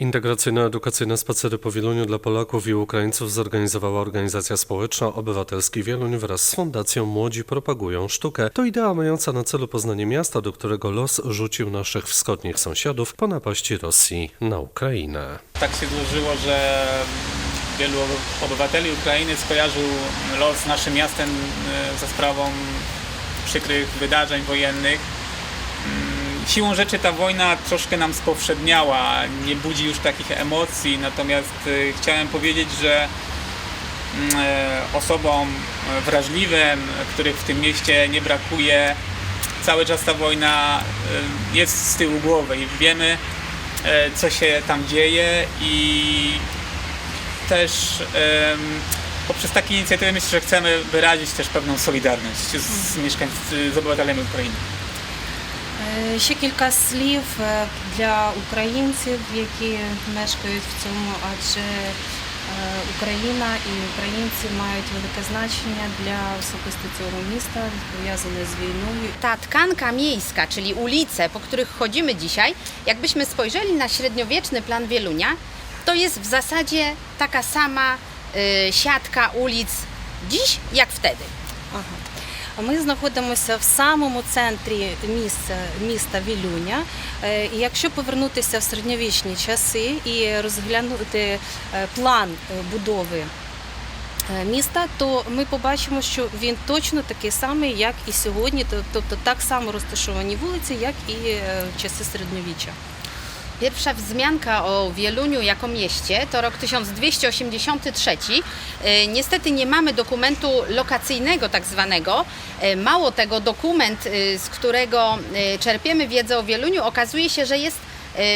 Integracyjno-edukacyjne spacery po Wieluniu dla Polaków i Ukraińców zorganizowała organizacja społeczna Obywatelski Wieluń wraz z Fundacją Młodzi Propagują Sztukę. To idea mająca na celu poznanie miasta, do którego los rzucił naszych wschodnich sąsiadów po napaści Rosji na Ukrainę. Tak się złożyło, że wielu obywateli Ukrainy skojarzył los naszym miastem e, za sprawą przykrych wydarzeń wojennych. Siłą rzeczy ta wojna troszkę nam spowszedniała, nie budzi już takich emocji, natomiast e, chciałem powiedzieć, że mm, e, osobom e, wrażliwym, których w tym mieście nie brakuje, cały czas ta wojna e, jest z tyłu głowy i wiemy, e, co się tam dzieje i też poprzez takie inicjatywy myślę, że chcemy wyrazić też pewną solidarność z mieszkańcami, z obywatelami Ukrainy. Е, Ще кілька слів е, для українців, які мешкають в цьому, адже е, Україна і українці мають велике значення для особисто цього міста, пов'язане з війною. Ta tkanka miejska, czyli ulice, po których chodzimy dzisiaj, jakbyśmy spojrzeli na średniowieczny plan Wielunia, to jest w zasadzie taka sama y, siatka ulic dziś jak wtedy. Ага. Ми знаходимося в самому центрі міста, міста Вілюня. Е, якщо повернутися в середньовічні часи і розглянути е, план е, будови міста, то ми побачимо, що він точно такий самий, як і сьогодні, тобто так само розташовані вулиці, як і в часи середньовіччя. Pierwsza wzmianka o Wieluniu jako mieście to rok 1283. E, Niestety nie mamy dokumentu lokacyjnego tak zwanego. E, Mało tego, dokument, e, z którego czerpiemy wiedzę o Wieluniu okazuje się, że jest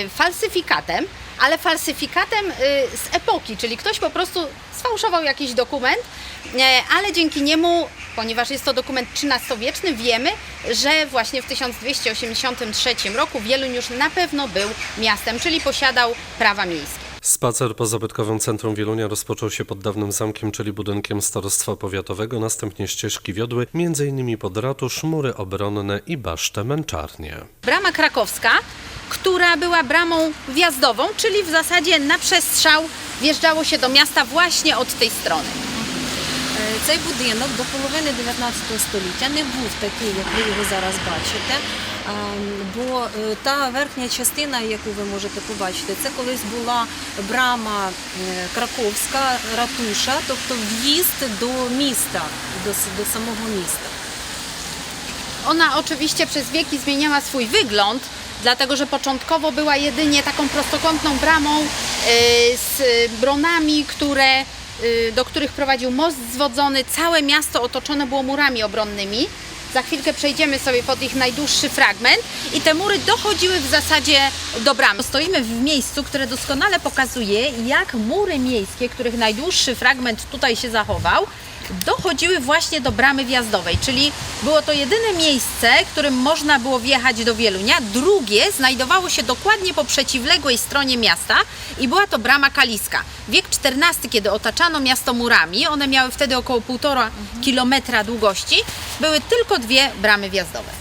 falsyfikatem, ale falsyfikatem e, z epoki, czyli ktoś po prostu sfałszował jakiś dokument, e, ale dzięki niemu, ponieważ jest to dokument XIII-wieczny, wiemy, że właśnie w 1283 roku Wieluń już na pewno był miastem, czyli posiadał prawa miejskie. Spacer po zabytkowym centrum Wielunia rozpoczął się pod dawnym zamkiem, czyli budynkiem Starostwa Powiatowego, następnie ścieżki wiodły m.in. pod ratusz, mury obronne i basztę męczarnię. Brama krakowska, która była bramą wjazdową, czyli w zasadzie na przestrzał wjeżdżało się do miasta właśnie od tej strony. Е, Цей будинок до половини 19 століття не був такий, як ви його зараз бачите. Ем, Бо е, та верхня частина, яку ви можете побачити, це колись була брама е, краковська ратуша, тобто в'їзд до міста, до, с- до самого міста. Ona oczywiście przez wieki zmieniała swój wygląd, dlatego że początkowo była jedynie taką prostokątną bramą y, z bronami, które, y, do których prowadził most zwodzony. Całe miasto otoczone było murami obronnymi. Za chwilkę przejdziemy sobie pod ich najdłuższy fragment i te mury dochodziły w zasadzie do bramy. Stoimy w miejscu, które doskonale pokazuje, jak mury miejskie, których najdłuższy fragment tutaj się zachował, dochodziły właśnie do bramy wjazdowej, czyli było to jedyne miejsce, którym można było wjechać do Wielunia. Drugie znajdowało się dokładnie po przeciwległej stronie miasta i była to brama kaliska. Wiek XIV, kiedy otaczano miasto murami, one miały wtedy około półtora kilometra długości, były tylko dwie bramy wjazdowe.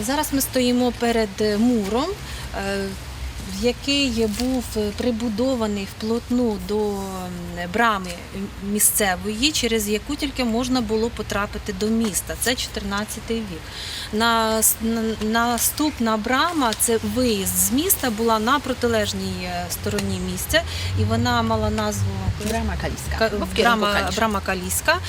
Е, Зараз ми стоїмо перед е, муром, е, який був е, прибудований вплотну до м, брами місцевої, через яку тільки можна було потрапити до міста. Це 14 вік. На, на- наступна брама це виїзд з міста, була на протилежній е, стороні місця, і вона мала назву Brama kaliska. Ка- bo w kierunku брама, брама Каліська.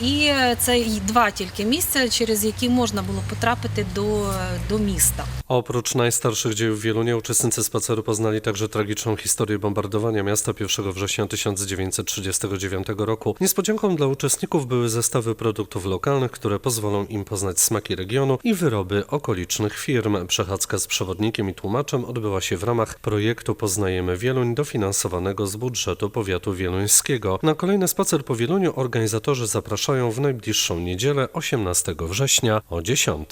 І це два тільки місця, через які можна було потрапити до, до міста. Oprócz najstarszych dziejów Wielunia, uczestnicy spaceru poznali także tragiczną historię bombardowania miasta 1 września 1939 roku. Niespodzianką dla uczestników były zestawy produktów lokalnych, które pozwolą im poznać smaki regionu i wyroby okolicznych firm. Przechadzka z przewodnikiem i tłumaczem odbyła się w ramach projektu Poznajemy Wieluń, dofinansowanego z budżetu powiatu wieluńskiego. Na kolejny spacer po Wieluniu organizatorzy zapraszają w najbliższą niedzielę 18 września o 10.